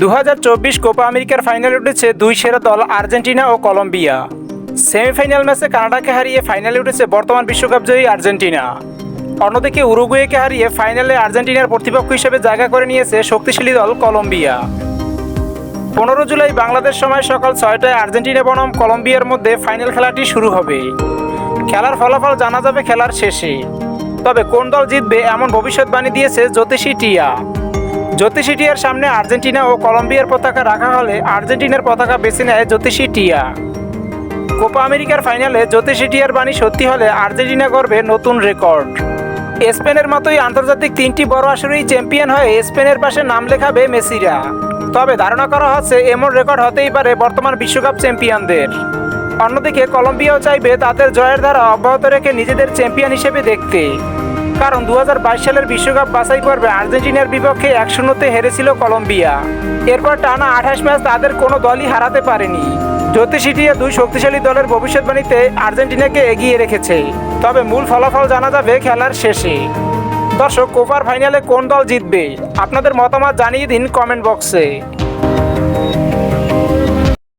দু হাজার চব্বিশ কোপা আমেরিকার ফাইনালে উঠেছে দুই সেরা দল আর্জেন্টিনা ও কলম্বিয়া। সেমিফাইনাল ম্যাচে কানাডাকে হারিয়ে ফাইনালে উঠেছে বর্তমান বিশ্বকাপ জয়ী আর্জেন্টিনা। অন্যদিকে উরুগুয়েকে হারিয়ে ফাইনালে আর্জেন্টিনার প্রতিপক্ষ হিসেবে জায়গা করে নিয়েছে শক্তিশালী দল কলম্বিয়া। পনেরো জুলাই বাংলাদেশ সময় সকাল ছয়টায় আর্জেন্টিনা বনাম কলম্বিয়ার মধ্যে ফাইনাল খেলাটি শুরু হবে। খেলার ফলাফল জানা যাবে খেলার শেষে। তবে কোন দল জিতবে এমন ভবিষ্যৎবাণী দিয়েছে জ্যোতিষী টিয়া। জ্যোতিষী টিয়ার সামনে আর্জেন্টিনা ও কলম্বিয়ার পতাকা রাখা হলে আর্জেন্টিনার পতাকা বেছে নেয় জ্যোতিষী টিয়া। কোপা আমেরিকার ফাইনালে জ্যোতিষী টিয়ার বাণী সত্যি হলে আর্জেন্টিনা করবে নতুন রেকর্ড। স্পেনের মতোই আন্তর্জাতিক তিনটি বড় আসরেই চ্যাম্পিয়ন হয়ে স্পেনের পাশে নাম লেখাবে মেসিরা। তবে ধারণা করা হচ্ছে এমন রেকর্ড হতেই পারে বর্তমান বিশ্বকাপ চ্যাম্পিয়নদের। অন্যদিকে কলম্বিয়াও চাইবে তাদের জয়ের ধারা অব্যাহত রেখে নিজেদের চ্যাম্পিয়ন হিসেবে দেখতে। কারণ দু হাজার বাইশ সালের বিশ্বকাপ বাছাই পর্বে আর্জেন্টিনার বিপক্ষে এক শূন্যতে হেরেছিল কলম্বিয়া। এরপর টানা আঠাশ ম্যাচ তাদের কোনো দলই হারাতে পারেনি। জ্যোতিষীটিয়া দুই শক্তিশালী দলের ভবিষ্যৎবাণীতে আর্জেন্টিনাকে এগিয়ে রেখেছে। তবে মূল ফলাফল জানা যাবে খেলার শেষে। দর্শক কোপার ফাইনালে কোন দল জিতবে? আপনাদের মতামত জানিয়ে দিন কমেন্ট বক্সে।